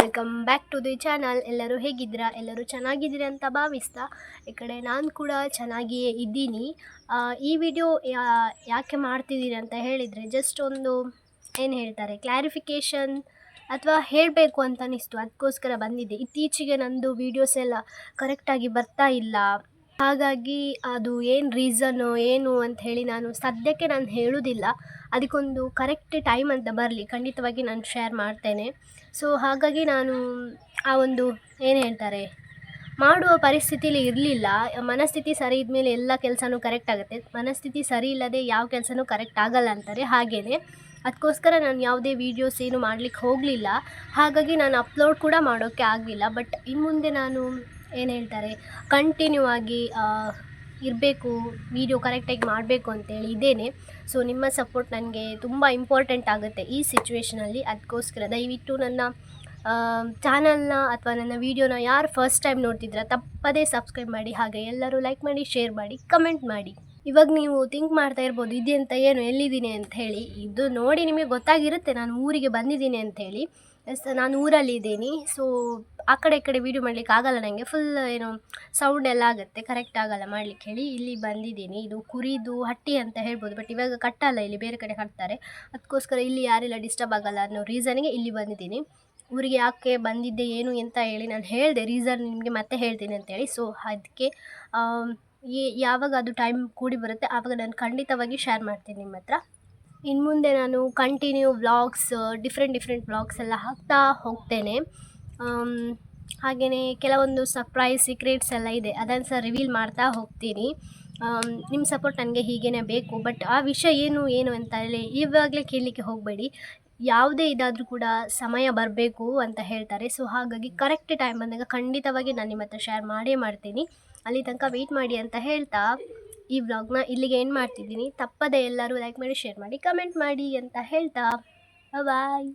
Welcome back to the channel. ಎಲ್ಲರೂ ಹೇಗಿದ್ದೀರಾ? ಎಲ್ಲರೂ ಚೆನ್ನಾಗಿದ್ದೀರಿ ಅಂತ ಭಾವಿಸ್ತಾ, ಈ ಕಡೆ ನಾನು ಕೂಡ ಚೆನ್ನಾಗಿಯೇ ಇದ್ದೀನಿ. ಈ ವಿಡಿಯೋ ಯಾಕೆ ಮಾಡ್ತಿದ್ದೀರಿ ಅಂತ ಹೇಳಿದರೆ ಜಸ್ಟ್ ಒಂದು ಏನು ಹೇಳ್ತಾರೆ ಕ್ಲಾರಿಫಿಕೇಷನ್ ಅಥವಾ ಹೇಳಬೇಕು ಅಂತ ಅನಿಸ್ತು. ಅದಕ್ಕೋಸ್ಕರ ಬಂದಿದ್ದೆ. ಇತ್ತೀಚೆಗೆ ನಂದು ವೀಡಿಯೋಸ್ ಎಲ್ಲ ಕರೆಕ್ಟಾಗಿ ಬರ್ತಾ ಇಲ್ಲ. ಹಾಗಾಗಿ ಅದು ಏನು ರೀಸನ್ನು ಏನು ಅಂತ ಹೇಳಿ ನಾನು ಸದ್ಯಕ್ಕೆ ನಾನು ಹೇಳುವುದಿಲ್ಲ ಅದಕ್ಕೊಂದು ಕರೆಕ್ಟ್ ಟೈಮ್ ಅಂತ ಬರಲಿ, ಖಂಡಿತವಾಗಿ ನಾನು ಶೇರ್ ಮಾಡ್ತೇನೆ. ಸೊ ಹಾಗಾಗಿ ನಾನು ಆ ಒಂದು ಏನು ಹೇಳ್ತಾರೆ, ಮಾಡುವ ಪರಿಸ್ಥಿತಿಲಿ ಇರಲಿಲ್ಲ. ಮನಸ್ಥಿತಿ ಸರಿ ಇದ್ಮೇಲೆ ಎಲ್ಲ ಕೆಲಸನೂ ಕರೆಕ್ಟ್ ಆಗುತ್ತೆ. ಮನಸ್ಥಿತಿ ಸರಿ ಇಲ್ಲದೆ ಯಾವ ಕೆಲಸನೂ ಕರೆಕ್ಟ್ ಆಗಲ್ಲ ಅಂತಾರೆ ಹಾಗೇ ಅದಕ್ಕೋಸ್ಕರ ನಾನು ಯಾವುದೇ ವೀಡಿಯೋಸ್ ಏನು ಮಾಡಲಿಕ್ಕೆ ಹೋಗಲಿಲ್ಲ. ಹಾಗಾಗಿ ನಾನು ಅಪ್ಲೋಡ್ ಕೂಡ ಮಾಡೋಕ್ಕೆ ಆಗಲಿಲ್ಲ. ಬಟ್ ಇನ್ನು ಮುಂದೆ ನಾನು ಏನು ಹೇಳ್ತಾರೆ? ಕಂಟಿನ್ಯೂ ಆಗಿ ಇರಬೇಕು ವೀಡಿಯೋ ಕರೆಕ್ಟಾಗಿ ಮಾಡಬೇಕು ಅಂತೇಳಿ ಇದ್ದೇನೆ. ಸೊ ನಿಮ್ಮ ಸಪೋರ್ಟ್ ನನಗೆ ತುಂಬ ಇಂಪಾರ್ಟೆಂಟ್ ಆಗುತ್ತೆ ಈ ಸಿಚುವೇಷನಲ್ಲಿ ಅದಕ್ಕೋಸ್ಕರ ದಯವಿಟ್ಟು ನನ್ನ ಚಾನಲ್ನ ಅಥವಾ ನನ್ನ ವೀಡಿಯೋನ ಯಾರು ಫಸ್ಟ್ ಟೈಮ್ ನೋಡ್ತಿದ್ರ, ತಪ್ಪದೇ ಸಬ್ಸ್ಕ್ರೈಬ್ ಮಾಡಿ. ಹಾಗೆ ಎಲ್ಲರೂ ಲೈಕ್ ಮಾಡಿ ಶೇರ್ ಮಾಡಿ ಕಮೆಂಟ್ ಮಾಡಿ. ಇವಾಗ ನೀವು ಥಿಂಕ್ ಮಾಡ್ತಾ ಇರ್ಬೋದು ಇದೆಂತ ಏನು, ಎಲ್ಲಿದ್ದೀನಿ ಅಂತ ಹೇಳಿ. ಇದು ನೋಡಿ ನಿಮಗೆ ಗೊತ್ತಾಗಿರುತ್ತೆ, ನಾನು ಊರಿಗೆ ಬಂದಿದ್ದೀನಿ ಅಂತ ಹೇಳಿ. ಎಸ್ ನಾನು ಊರಲ್ಲಿದ್ದೀನಿ ಸೊ ಆ ಕಡೆ ಈ ಕಡೆ ವೀಡಿಯೋ ಮಾಡ್ಲಿಕ್ಕೆ ಆಗಲ್ಲ ನನಗೆ ಫುಲ್ ಏನು ಸೌಂಡ್ ಎಲ್ಲ ಆಗುತ್ತೆ. ಕರೆಕ್ಟ್ ಆಗಲ್ಲ ಮಾಡ್ಲಿಕ್ಕೆ ಹೇಳಿ ಇಲ್ಲಿ ಬಂದಿದ್ದೀನಿ. ಇದು ಕುರಿದು ಹಟ್ಟಿ ಅಂತ ಹೇಳ್ಬೋದು. ಬಟ್ ಇವಾಗ ಕಟ್ಟಲ್ಲ, ಇಲ್ಲಿ ಬೇರೆ ಕಡೆ ಕಟ್ತಾರೆ ಅದಕ್ಕೋಸ್ಕರ ಇಲ್ಲಿ ಯಾರೆಲ್ಲ ಡಿಸ್ಟರ್ಬ್ ಆಗಲ್ಲ ಅನ್ನೋ ರೀಸನ್ಗೆ ಇಲ್ಲಿ ಬಂದಿದ್ದೀನಿ. ಊರಿಗೆ ಯಾಕೆ ಬಂದಿದ್ದೆ, ಏನು ಅಂತ ಹೇಳಿ ನಾನು ಹೇಳಿದೆ. ರೀಸನ್ ನಿಮಗೆ ಮತ್ತೆ ಹೇಳ್ತೀನಿ ಅಂತೇಳಿ ಸೊ ಅದಕ್ಕೆ ಯಾವಾಗ ಅದು ಟೈಮ್ ಕೂಡಿ ಬರುತ್ತೆ, ಆವಾಗ ನಾನು ಖಂಡಿತವಾಗಿ ಶೇರ್ ಮಾಡ್ತೀನಿ ನಿಮ್ಮ ಹತ್ರ. ಇನ್ನು ಮುಂದೆ ನಾನು continue vlogs different different vlogs ಎಲ್ಲ ಹಾಕ್ತಾ ಹೋಗ್ತೇನೆ. ಹಾಗೆಯೇ ಕೆಲವೊಂದು ಸರ್ಪ್ರೈಸ್ ಸೀಕ್ರೆಟ್ಸ್ ಎಲ್ಲ ಇದೆ. ಅದನ್ನು ಸಹ ರಿವೀಲ್ ಮಾಡ್ತಾ ಹೋಗ್ತೀನಿ. ನಿಮ್ಮ ಸಪೋರ್ಟ್ ನನಗೆ ಹೀಗೇನೆ ಬೇಕು. ಬಟ್ ಆ ವಿಷಯ ಏನು ಏನು ಅಂತ ಹೇಳಿ ಇವಾಗಲೇ ಕೇಳಲಿಕ್ಕೆ ಹೋಗಬೇಡಿ. ಯಾವುದೇ ಇದಾದರೂ ಕೂಡ ಸಮಯ ಬರಬೇಕು ಅಂತ ಹೇಳ್ತಾರೆ. ಸೊ ಹಾಗಾಗಿ ಕರೆಕ್ಟ್ ಟೈಮ್ ಬಂದಾಗ ಖಂಡಿತವಾಗಿ ನಾನು ನಿಮ್ಮ ಹತ್ರ ಶೇರ್ ಮಾಡೇ ಮಾಡ್ತೀನಿ. ಅಲ್ಲಿ ತನಕ ವೆಯ್ಟ್ ಮಾಡಿ ಅಂತ ಹೇಳ್ತಾ ಈ ವ್ಲಾಗ್ನ ಇಲ್ಲಿಗೆ ಏನು ಮಾಡ್ತಿದ್ದೀನಿ. ತಪ್ಪದೆ ಎಲ್ಲರೂ ಲೈಕ್ ಮಾಡಿ ಶೇರ್ ಮಾಡಿ ಕಮೆಂಟ್ ಮಾಡಿ ಅಂತ ಹೇಳ್ತಾ. ಬಾಯ್